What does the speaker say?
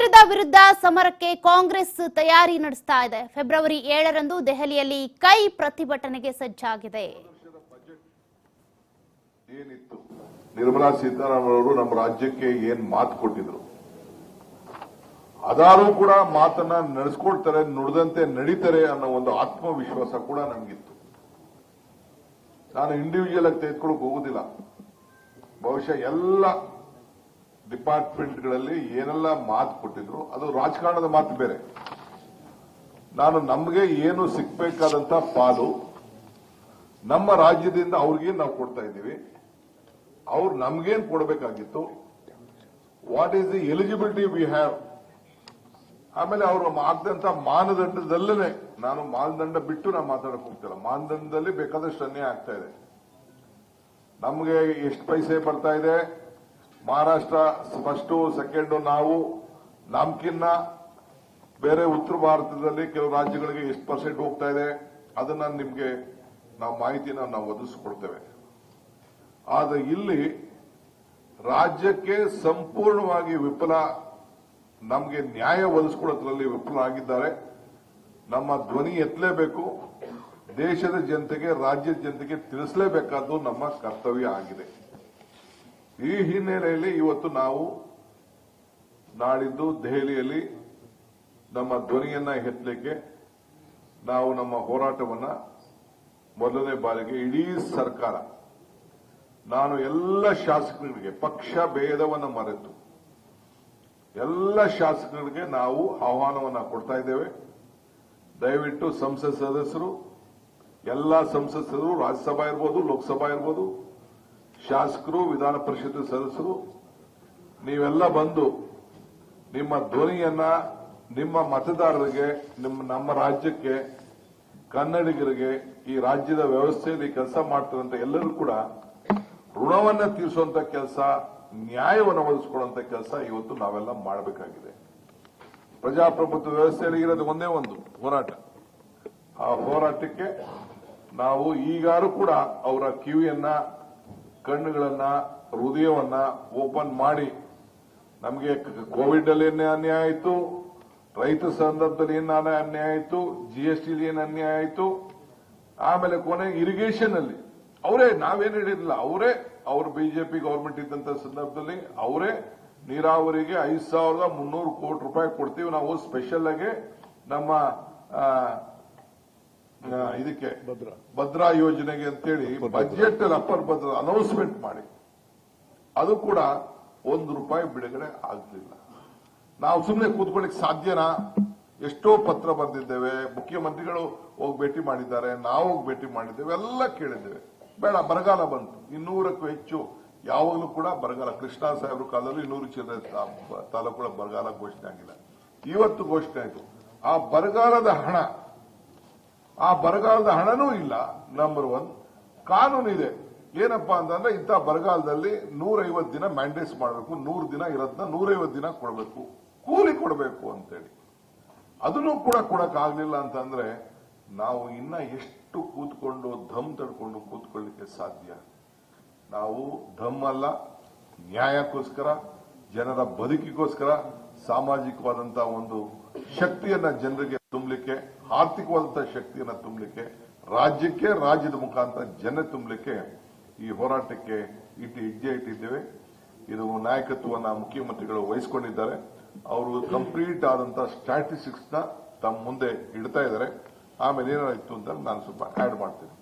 ಕೇಂದ್ರದ ವಿರುದ್ಧ ಸಮರಕ್ಕೆ ಕಾಂಗ್ರೆಸ್ ತಯಾರಿ ನಡೆಸ್ತಾ ಇದೆ. ಫೆಬ್ರವರಿ ಏಳರಂದು ದೆಹಲಿಯಲ್ಲಿ ಕೈ ಪ್ರತಿಭಟನೆಗೆ ಸಜ್ಜಾಗಿದೆ. ಏನಿತ್ತು? ನಿರ್ಮಲಾ ಸೀತಾರಾಮನ್ ನಮ್ಮ ರಾಜ್ಯಕ್ಕೆ ಏನ್ ಮಾತು ಕೊಟ್ಟಿದ್ರು? ಅದಾರು ಕೂಡ ಮಾತನ್ನ ನಡೆಸ್ಕೊಡ್ತಾರೆ ನುಡಿದಂತೆ ನಡೀತಾರೆ ಅನ್ನೋ ಒಂದು ಆತ್ಮವಿಶ್ವಾಸ ಕೂಡ ನಮಗಿತ್ತು. ನಾನು ಇಂಡಿವಿಜುವಲ್ ಆಗಿ ತೆಗೆದುಕೊಳ್ಳಕ್ ಹೋಗುದಿಲ್ಲ. ಬಹುಶಃ ಎಲ್ಲ ಡಿಪಾರ್ಟ್ಮೆಂಟ್ಗಳಲ್ಲಿ ಏನೆಲ್ಲ ಮಾತು ಕೊಟ್ಟಿದ್ರು, ಅದು ರಾಜಕಾರಣದ ಮಾತು ಬೇರೆ. ನಾನು ನಮಗೆ ಏನು ಸಿಗ್ಬೇಕಾದಂತ ಪಾಲು, ನಮ್ಮ ರಾಜ್ಯದಿಂದ ಅವ್ರಿಗೆ ನಾವು ಕೊಡ್ತಾ ಇದ್ದೀವಿ, ಅವ್ರು ನಮಗೇನು ಕೊಡಬೇಕಾಗಿತ್ತು what is the eligibility we have ಆಮೇಲೆ ಅವರು ಮಾಡಿದಂತ ಮಾನದಂಡದಲ್ಲೇ ನಾನು ಮಾನದಂಡ ಬಿಟ್ಟು ನಾನು ಮಾತಾಡಕ್ಕೆ ಹೋಗ್ತಿಲ್ಲ. ಮಾನದಂಡದಲ್ಲಿ ಬೇಕಾದಷ್ಟು ಅನ್ಯಾಯ ಆಗ್ತಾ ಇದೆ. ನಮಗೆ ಎಷ್ಟು ಪೈಸೆ ಬರ್ತಾ ಇದೆ? ಮಹಾರಾಷ್ಟ್ರ ಫಸ್ಟ್, ಸೆಕೆಂಡ್ ನಾವು ನಮ್ಕಿನ್ನ ಬೇರೆ ಉತ್ತರ ಭಾರತದಲ್ಲಿ ಕೆಲವು ರಾಜ್ಯಗಳಿಗೆ ಎಷ್ಟು ಪರ್ಸೆಂಟ್ ಹೋಗ್ತಾ ಇದೆ, ಅದನ್ನ ನಿಮಗೆ ನಾವು ಮಾಹಿತಿನ ನಾವು ಒದಗಿಸ್ಕೊಡ್ತೇವೆ. ಆದರೆ ಇಲ್ಲಿ ರಾಜ್ಯಕ್ಕೆ ಸಂಪೂರ್ಣವಾಗಿ ವಿಫಲ, ನಮಗೆ ನ್ಯಾಯ ಒದಗಿಸ್ಕೊಡೋದ್ರಲ್ಲಿ ವಿಫಲ ಆಗಿದ್ದಾರೆ. ನಮ್ಮ ಧ್ವನಿ ಎತ್ತಲೇಬೇಕು, ದೇಶದ ಜನತೆಗೆ, ರಾಜ್ಯದ ಜನತೆಗೆ ತಿಳಿಸಲೇಬೇಕಾದ್ದು ನಮ್ಮ ಕರ್ತವ್ಯ ಆಗಿದೆ. ಈ ಹಿನ್ನೆಲೆಯಲ್ಲಿ ಇವತ್ತು ನಾವು ನಾಡಿದ್ದು ದೆಹಲಿಯಲ್ಲಿ ನಮ್ಮ ಧ್ವನಿಯನ್ನ ಎತ್ತಲಿಕ್ಕೆ ನಾವು ನಮ್ಮ ಹೋರಾಟವನ್ನ ಮೊದಲನೇ ಬಾರಿಗೆ ಇಡೀ ಸರ್ಕಾರ, ನಾನು ಎಲ್ಲ ಶಾಸಕರಿಗೆ ಪಕ್ಷ ಭೇದವನ್ನು ಮರೆತು ಎಲ್ಲ ಶಾಸಕರಿಗೆ ನಾವು ಆಹ್ವಾನವನ್ನ ಕೊಡ್ತಾ ಇದ್ದೇವೆ. ದಯವಿಟ್ಟು ಸಂಸತ್ ಸದಸ್ಯರು, ಎಲ್ಲ ಸಂಸತ್ ಸದಸ್ಯರು, ರಾಜ್ಯಸಭಾ ಇರ್ಬೋದು, ಲೋಕಸಭಾ ಇರ್ಬೋದು ಶಾಸಕರು, ವಿಧಾನ ಪರಿಷತ್ ಸದಸ್ಯರು, ನೀವೆಲ್ಲ ಬಂದು ನಿಮ್ಮ ಧ್ವನಿಯನ್ನ ನಿಮ್ಮ ಮತದಾರರಿಗೆ, ನಿಮ್ಮ, ನಮ್ಮ ರಾಜ್ಯಕ್ಕೆ, ಕನ್ನಡಿಗರಿಗೆ, ಈ ರಾಜ್ಯದ ವ್ಯವಸ್ಥೆಯಲ್ಲಿ ಕೆಲಸ ಮಾಡ್ತಾರಂತ ಎಲ್ಲರೂ ಕೂಡ ಋಣವನ್ನ ತೀರಿಸುವಂತ ಕೆಲಸ, ನ್ಯಾಯವನ್ನು ಒದಗಿಸಿಕೊಳ್ಳುವಂತ ಕೆಲಸ ಇವತ್ತು ನಾವೆಲ್ಲ ಮಾಡಬೇಕಾಗಿದೆ. ಪ್ರಜಾಪ್ರಭುತ್ವ ವ್ಯವಸ್ಥೆಯಲ್ಲಿ ಇರೋದು ಒಂದೇ ಒಂದು ಹೋರಾಟ. ಆ ಹೋರಾಟಕ್ಕೆ ನಾವು ಈಗಾರು ಕೂಡ ಅವರ ಕಿವಿಯನ್ನ ಕಣ್ಣುಗಳನ್ನ, ಹೃದಯವನ್ನ ಓಪನ್ ಮಾಡಿ. ನಮಗೆ ಕೋವಿಡ್ ಅಲ್ಲಿ ಏನೇ ಅನ್ಯಾಯ ಆಯಿತು? ರೈತ ಸಂದರ್ಭದಲ್ಲಿ ಏನು ಅನ್ಯಾಯ ಆಯಿತು? ಜಿಎಸ್ಟಿ ಏನು ಅನ್ಯಾಯ ಆಯಿತು? ಆಮೇಲೆ ಕೊನೆ ಇರಿಗೇಷನ್ ಅಲ್ಲಿ. ಅವರೇ, ನಾವೇನು ಹೇಳಿರಲಿಲ್ಲ. ಅವರೇ, ಅವ್ರ ಬಿಜೆಪಿ ಗೌರ್ಮೆಂಟ್ ಇದ್ದಂತ ಸಂದರ್ಭದಲ್ಲಿ ಅವರೇ ನೀರಾವರಿಗೆ ಐದು ಸಾವಿರದ ಮುನ್ನೂರು ಕೋಟಿ ರೂಪಾಯಿ ಕೊಡ್ತೀವಿ ನಾವು ಸ್ಪೆಷಲ್ ಆಗಿ. ನಮ್ಮ ಇದಕ್ಕೆ ಭದ್ರಾ. ಯೋಜನೆಗೆ ಅಂತೇಳಿ ಬಜೆಟ್ ಅಪ್ಪರ್ ಭದ್ರ ಅನೌನ್ಸ್ಮೆಂಟ್ ಮಾಡಿ. ಅದು ಕೂಡ ಒಂದು ರೂಪಾಯಿ ಬಿಡುಗಡೆ ಆಗಲಿಲ್ಲ. ನಾವು ಸುಮ್ಮನೆ ಕೂತ್ಕೊಳ್ಳಿಕ್ ಸಾಧ್ಯನಾ? ಎಷ್ಟೋ ಪತ್ರ ಬರೆದಿದ್ದೇವೆ ಮುಖ್ಯಮಂತ್ರಿಗಳು ಹೋಗಿ ಭೇಟಿ ಮಾಡಿದ್ದಾರೆ ನಾವು ಹೋಗಿ ಭೇಟಿ ಮಾಡಿದ್ದೇವೆ ಎಲ್ಲ ಕೇಳಿದ್ದೇವೆ. ಬೇಡ ಬರಗಾಲ ಬಂತು. ಇನ್ನೂರಕ್ಕೂ ಹೆಚ್ಚು ಯಾವಾಗಲೂ ಕೂಡ ಬರಗಾಲ. ಕೃಷ್ಣ ಸಾಹೇಬ್ರ ಕಾಲದಲ್ಲಿ ಇನ್ನೂರು ಚಿಲ್ಲರೆ ತಾಲೂಕು ತಾಲೂಕುಗಳ ಬರಗಾಲ ಘೋಷಣೆ ಆಗಿಲ್ಲ. ಇವತ್ತು ಘೋಷಣೆ ಆಯಿತು. ಆ ಬರಗಾಲದ ಹಣ ಆ ಬರಗಾಲದ ಹಣನೂ ಇಲ್ಲ ನಂಬರ್ ಒನ್ ಕಾನೂನು ಇದೆ. ಏನಪ್ಪಾ ಅಂತಂದ್ರೆ ಇಂಥ ಬರಗಾಲದಲ್ಲಿ ನೂರೈವತ್ತು ದಿನ ಮ್ಯಾಂಡೇಟ್ಸ್ ಮಾಡಬೇಕು, ನೂರು ದಿನ ಇರೋದನ್ನ ನೂರೈವತ್ತು ದಿನ ಕೊಡಬೇಕು, ಕೂಲಿ ಕೊಡಬೇಕು ಅಂತೇಳಿ. ಅದನ್ನು ಕೂಡ ಕೊಡಕ್ ಆಗ್ಲಿಲ್ಲ ಅಂತಂದ್ರೆ ನಾವು ಇನ್ನ ಎಷ್ಟು ಕೂತ್ಕೊಂಡು ಧಮ್ ತಡ್ಕೊಂಡು ಕೂತ್ಕೊಳ್ಳಿಕ್ಕೆ ಸಾಧ್ಯ? ನಾವು ಧಮ್ ಅಲ್ಲ, ನ್ಯಾಯಕ್ಕೋಸ್ಕರ, ಜನರ ಬದುಕಿಗೋಸ್ಕರ ಸಾಮಾಜಿಕವಾದಂತಹ ಒಂದು ಶಕ್ತಿಯನ್ನ ಜನರಿಗೆ ತುಂಬಲಿಕ್ಕೆ, ಆರ್ಥಿಕವಾದಂತಹ ಶಕ್ತಿಯನ್ನ ತುಂಬಲಿಕ್ಕೆ, ರಾಜ್ಯಕ್ಕೆ, ರಾಜ್ಯದ ಮುಖಾಂತರ ಜನ ತುಂಬಲಿಕ್ಕೆ ಈ ಹೋರಾಟಕ್ಕೆ ಇಟ್ಟು ಹೆಜ್ಜೆ ಇಟ್ಟಿದ್ದೇವೆ. ಇದು ನಾಯಕತ್ವವನ್ನ ಮುಖ್ಯಮಂತ್ರಿಗಳು ವಹಿಸಿಕೊಂಡಿದ್ದಾರೆ. ಅವರು ಕಂಪ್ಲೀಟ್ ಆದಂತಹ ಸ್ಟ್ಯಾಟಿಸ್ಟಿಕ್ಸ್ನ ತಮ್ಮ ಮುಂದೆ ಇಡ್ತಾ ಇದ್ದಾರೆ. ಆಮೇಲೆ ಏನಾಯಿತು ಅಂತ ನಾನು ಸ್ವಲ್ಪ ಆಡ್ ಮಾಡ್ತೀನಿ.